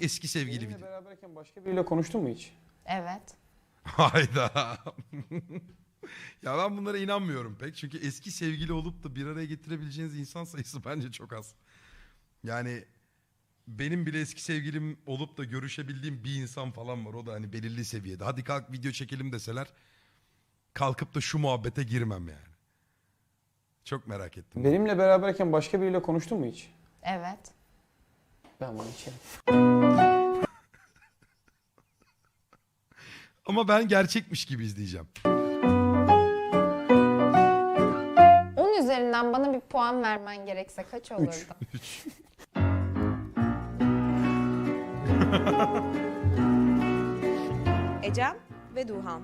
eski sevgili Benimle video. beraberken başka biriyle konuştun mu hiç? Evet. Hayda. ya ben bunlara inanmıyorum pek. Çünkü eski sevgili olup da bir araya getirebileceğiniz insan sayısı bence çok az. Yani benim bile eski sevgilim olup da görüşebildiğim bir insan falan var. O da hani belirli seviyede. Hadi kalk video çekelim deseler kalkıp da şu muhabbete girmem yani. Çok merak ettim. Benimle beraberken başka biriyle konuştun mu hiç? Evet. Ben bunu içerim. Ama ben gerçekmiş gibi izleyeceğim. 10 üzerinden bana bir puan vermen gerekse kaç olurdu? Üç. Ecem ve Duhan.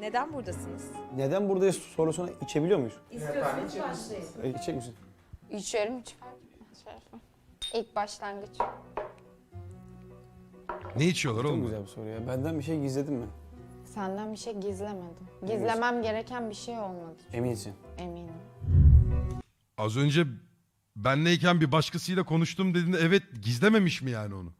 Neden buradasınız? Neden buradayız sorusuna içebiliyor muyuz? İstiyorsanız başlayın. E, içecek misin? İçerim etmez. Şerefim. İlk başlangıç. Ne içiyorlar Çok oğlum? güzel bir soru ya. Benden bir şey gizledin mi? Senden bir şey gizlemedim. Gizlemem gereken bir şey olmadı. Eminsin. Eminim. Az önce benleyken bir başkasıyla konuştum dediğinde evet gizlememiş mi yani onu?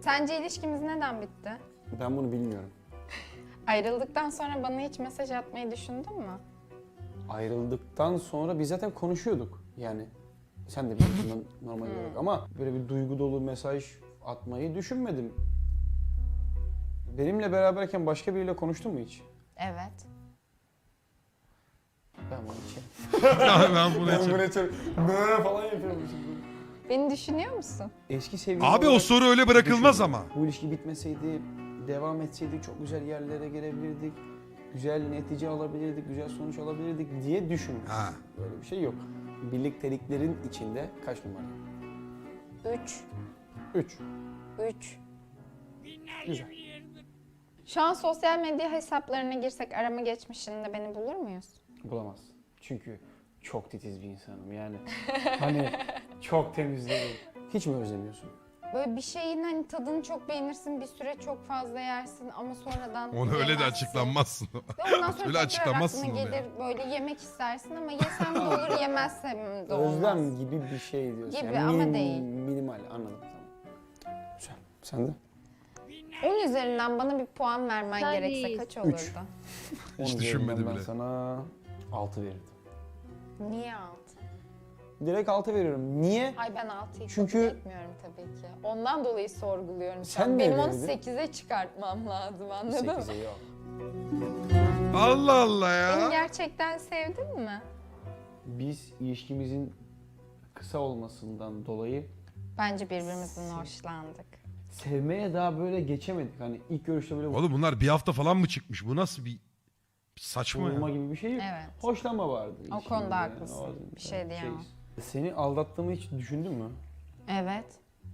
Sence ilişkimiz neden bitti? Ben bunu bilmiyorum. Ayrıldıktan sonra bana hiç mesaj atmayı düşündün mü? Ayrıldıktan sonra biz zaten konuşuyorduk. Yani sen de biliyorsun normal olarak ama böyle bir duygu dolu mesaj atmayı düşünmedim. Benimle beraberken başka biriyle konuştun mu hiç? Evet. Ben bunu içerim. Ben bunu içim- içerim. Böyle falan yapıyormuşum. Beni düşünüyor musun? Eski sevgili Abi o olarak soru öyle bırakılmaz ama. Bu ilişki bitmeseydi, devam etseydik çok güzel yerlere gelebilirdik. Güzel netice alabilirdik, güzel sonuç alabilirdik diye düşündüm. Ha. Böyle bir şey yok. Birlikteliklerin içinde kaç numara? 3. 3. 3. Güzel. Şu an sosyal medya hesaplarına girsek arama geçmişinde beni bulur muyuz? Bulamaz. Çünkü çok titiz bir insanım yani. hani çok temizlerim. Hiç mi özlemiyorsun? Böyle bir şeyin hani tadını çok beğenirsin, bir süre çok fazla yersin ama sonradan Onu öyle de yemezsin. açıklanmazsın. Ve ondan sonra Öyle açıklamazsın aklına onu ya. gelir böyle yemek istersin ama yesem de olur yemezsem de olmaz. Özlem gibi bir şey diyorsun. Gibi Yani ama minim- değil. Minimal anladım tamam. Güzel. Sen de? 10 üzerinden bana bir puan vermen Sen gerekse değil. kaç olurdu? Hiç üzerinden düşünmedi ben bile. sana 6 verirdim. Niye 6? Direkt 6 veriyorum. Niye? Ay ben 6'yı Çünkü- kabul etmiyorum tabii ki. Ondan dolayı sorguluyorum. Sen ne Benim onu verirdin? 8'e çıkartmam lazım anladın mı? 8'e yok. Allah Allah Beni ya. gerçekten sevdin mi? Biz ilişkimizin kısa olmasından dolayı Bence birbirimizden hoşlandık. sevmeye daha böyle geçemedik. Hani ilk görüşte böyle Oğlum bunlar bir hafta falan mı çıkmış? Bu nasıl bir saçma ya. gibi bir şey yok. Evet. Hoşlanma vardı. O ilişkimizde konuda haklısın. Bir şey diyemem. şeyiz. Seni aldattığımı hiç düşündün mü? Evet.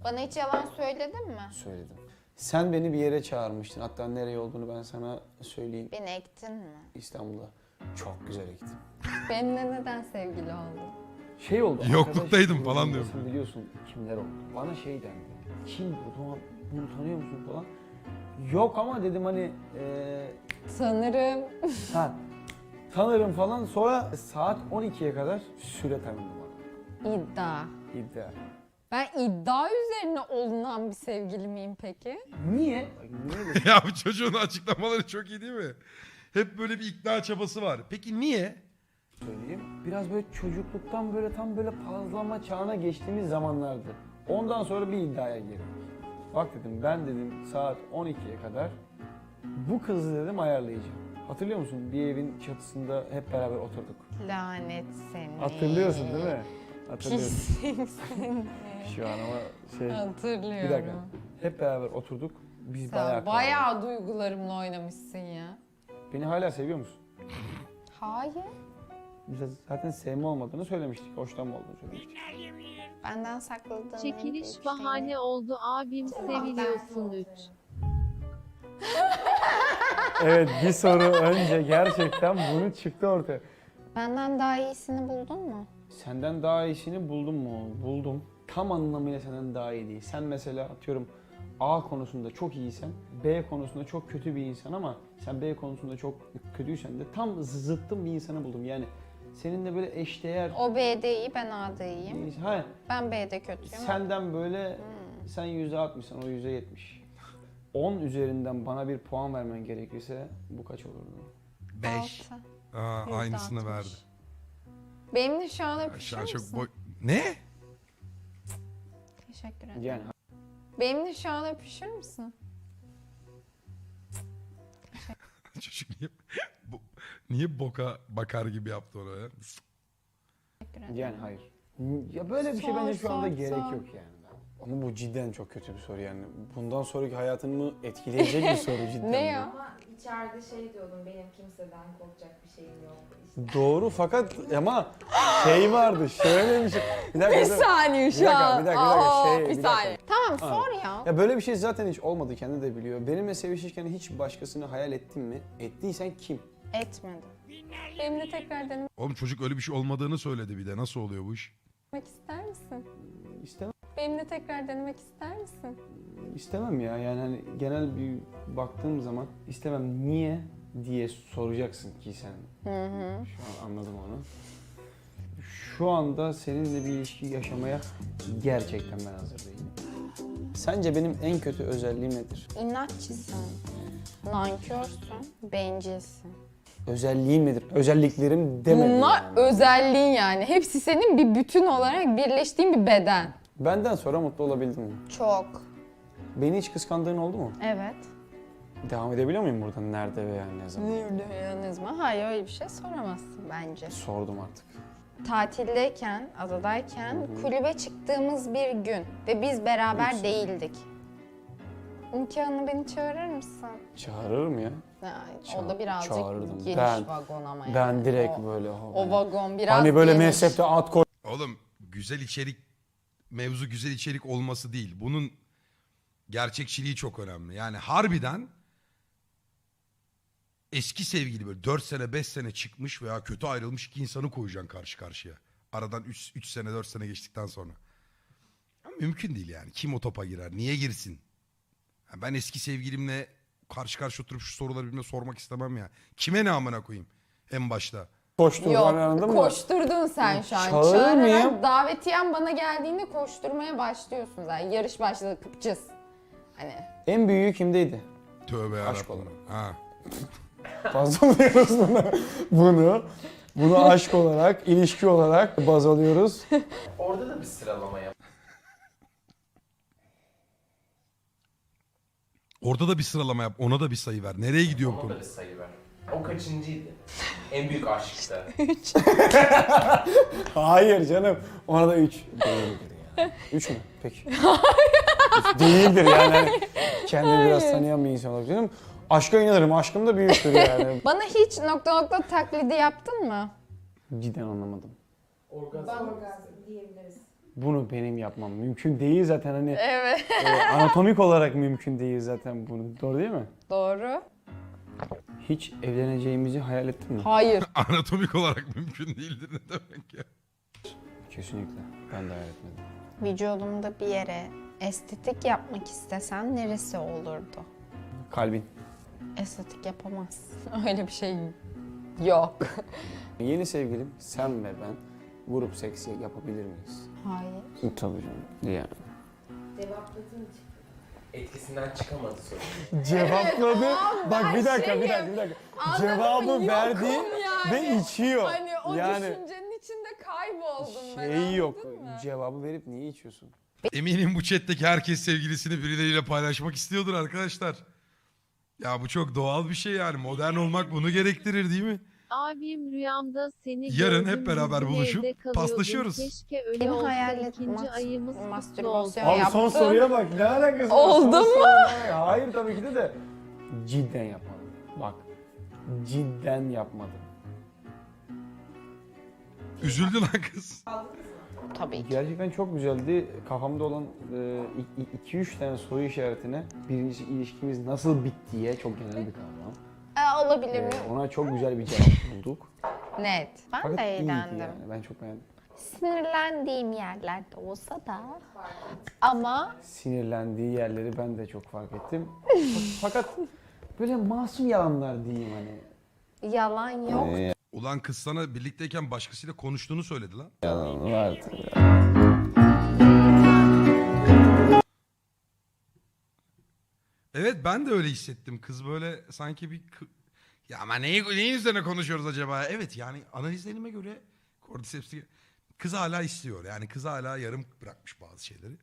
Bana hiç yalan söyledin mi? Söyledim. Sen beni bir yere çağırmıştın. Hatta nereye olduğunu ben sana söyleyeyim. Beni ektin mi? İstanbul'da. Çok güzel ektim. Benimle neden sevgili oldun? Şey oldu. Yokluktaydım arkadaş falan diyorum. Sen biliyorsun kimler oldu. Bana şey dendi. Kim bu? Tamam, bunu tanıyor musun falan. Yok ama dedim hani eee Sanırım. ha, tanırım falan. Sonra saat 12'ye kadar süre bana. İddia. İddia. Ben iddia üzerine olunan bir sevgili miyim peki? Niye? Niye Ya bu çocuğun açıklamaları çok iyi değil mi? Hep böyle bir ikna çabası var. Peki niye? söyleyeyim. Biraz böyle çocukluktan böyle tam böyle pazlama çağına geçtiğimiz zamanlardı. Ondan sonra bir iddiaya girdim. Bak dedim ben dedim saat 12'ye kadar bu kızı dedim ayarlayacağım. Hatırlıyor musun? Bir evin çatısında hep beraber oturduk. Lanet seni. Hatırlıyorsun değil mi? Hatırlıyorum. Pislik seni. Şu an ama şey Hatırlıyorum. bir dakika. Hep beraber oturduk. Biz bayağı Sen bayağı duygularımla oynamışsın ya. Beni hala seviyor musun? Hayır. Biz zaten sevme olmadığını söylemiştik. Hoşlanma olduğunu söylemiştik. Benden sakladığın Çekiliş şey bahane ne? oldu abim seviliyorsun 3. Evet bir soru önce gerçekten bunu çıktı ortaya. Benden daha iyisini buldun mu? Senden daha iyisini buldum mu? Buldum. Tam anlamıyla senden daha iyi değil. Sen mesela atıyorum A konusunda çok iyisen, B konusunda çok kötü bir insan ama sen B konusunda çok kötüysen de tam zıttım bir insanı buldum. Yani seninle böyle eşdeğer O B'de iyi, ben A'da iyiyim. Ha, Ben B'de kötüyüm. senden böyle sen %60'san o %70. 10 üzerinden bana bir puan vermen gerekirse bu kaç olurdu? 5. Altı. Aa, Yüzde aynısını verdi. Benimle şu an öpüşür Aşağı çok müsün? boy... Ne? Teşekkür ederim. Yani Benimle şu an öpüşür müsün? Çocuk niye, bu- niye boka bakar gibi yaptı ona ya? Teşekkür ederim. yani hayır. Ya böyle bir şey Sor, bence şu anda sor, gerek sor. yok yani. Ama bu cidden çok kötü bir soru yani. Bundan sonraki hayatını etkileyecek bir soru cidden. Ne ya? Ama içeride şey diyordum benim kimseden korkacak bir şeyim yok. İşte Doğru fakat ama şey vardı şöyle bir şey. Bir dakika, Bir saniye şu dakika, an. bir dakika, bir dakika, Aa, şey, bir bir dakika. saniye. Tamam Ha. sor ya. Ya böyle bir şey zaten hiç olmadı kendi de biliyor. Benimle sevişirken hiç başkasını hayal ettin mi? Ettiysen kim? Etmedim. Benimle tekrar denemek Oğlum çocuk öyle bir şey olmadığını söyledi bir de. Nasıl oluyor bu iş? ister misin? İstemem. Benimle tekrar denemek ister misin? İstemem ya yani hani genel bir baktığım zaman istemem niye diye soracaksın ki sen. Hı hı. Şu an anladım onu. Şu anda seninle bir ilişki yaşamaya gerçekten ben hazır değilim. Sence benim en kötü özelliğim nedir? İnatçısın. Nankörsün. Bencilsin. Özelliğim nedir? Özelliklerim demedim Bunlar yani. özelliğin yani. Hepsi senin bir bütün olarak birleştiğin bir beden. Benden sonra mutlu olabildin mi? Çok. Beni hiç kıskandığın oldu mu? Evet. Devam edebiliyor muyum buradan? Nerede veya ne zaman? Nerede mı? Hayır öyle bir şey soramazsın bence. Sordum artık. Tatildeyken, adadayken kulübe çıktığımız bir gün ve biz beraber Üç. değildik. Nikahını beni çağırır mısın? Çağırırım ya. Yani Ça- o da birazcık çağırırdım. geniş Ben- vagon ama yani. Ben direkt o, böyle... o vagon biraz Hani böyle geniş. mezhepte at koy. Oğlum güzel içerik mevzu güzel içerik olması değil. Bunun gerçekçiliği çok önemli. Yani harbiden eski sevgili böyle 4 sene 5 sene çıkmış veya kötü ayrılmış iki insanı koyacaksın karşı karşıya. Aradan 3 3 sene 4 sene geçtikten sonra. Ama mümkün değil yani. Kim o topa girer? Niye girsin? Ha, Ben eski sevgilimle karşı karşı oturup şu soruları birbirine sormak istemem ya. Kime ne amına koyayım en başta? Koştur Yok, hani anladın mı? koşturdun sen şu an. Çağırır Çağırarak mıyım? davetiyen bana geldiğinde koşturmaya başlıyorsun zaten. Yarış başladı kıpçız. Hani En büyüğü kimdeydi? Tövbe Aşk yarabbim. olarak. Ha. Baz alıyoruz bunu. Bunu, bunu aşk olarak, ilişki olarak baz alıyoruz. Orada da bir sıralama yap. Orada da bir sıralama yap. Ona da bir sayı ver. Nereye gidiyor bu Ona konu? da bir sayı ver. O kaçıncıydı? En büyük aşkta. Hayır canım. Ona da 3. Değildir ya. 3 mü? Peki. Üç Değildir yani. Hani kendini biraz tanıyan bir insan olarak canım. Aşka inanırım. Aşkım da büyüktür yani. bana hiç nokta nokta taklidi yaptın mı? Cidden anlamadım. Orgazm. orgazm diyebiliriz. Bunu benim yapmam mümkün değil zaten hani Evet. e, anatomik olarak mümkün değil zaten bunu. Doğru değil mi? Doğru. Hiç evleneceğimizi hayal ettin mi? Hayır. Anatomik olarak mümkün değildir ne demek ya. Kesinlikle. Ben de hayal etmedim. Vücudumda bir yere estetik yapmak istesen neresi olurdu? Kalbin. Estetik yapamazsın. Öyle bir şey yok. Yeni sevgilim sen ve ben grup seksi yapabilir miyiz? Hayır. Tabii canım. Yani. Cevapladığın için. Etkisinden çıkamadı soru. Cevapladı. Bak bir dakika bir şeyim. dakika bir dakika. Anladın mı? Cevabı Yokum verdi yani. ve içiyor. Hani o yani düşüncenin içinde kayboldum ben. şey yok. mı? Cevabı verip niye içiyorsun? Eminim bu chatteki herkes sevgilisini birileriyle paylaşmak istiyordur arkadaşlar. Ya bu çok doğal bir şey yani. Modern olmak bunu gerektirir değil mi? Abim rüyamda seni Yarın hep beraber buluşup paslaşıyoruz. Keşke öyle Benim olsa hayal ikinci ayımız kutlu olsun. Mastürbasyon Abi yaptım. son soruya bak ne alakası var? Oldu Son mu? soruya- Hayır tabii ki de de. Cidden yapmadım. Bak. Cidden yapmadım. Üzüldü lan kız. Tabii ki. Gerçekten çok güzeldi. Kafamda olan 2-3 tane soru işaretine birincisi ilişkimiz nasıl bittiye çok genel bir kavram. Ee, olabilir Ee, mi? ona çok güzel bir cevap bulduk. Net. Ben Fakat de iyiydi eğlendim. yani. Ben çok beğendim. Sinirlendiğim yerlerde olsa da ama Sinirlendiği yerleri ben de çok fark ettim. Fakat böyle masum yalanlar diyeyim hani. yalan yok. Ulan kız sana birlikteyken başkasıyla konuştuğunu söyledi lan. Yalan var tabii. Evet ben de öyle hissettim. Kız böyle sanki bir... kı- Ya ama neyi, neyin üzerine konuşuyoruz acaba? Evet yani analizlerime göre Cordyceps'i kız hala istiyor. Yani kız hala yarım bırakmış bazı şeyleri.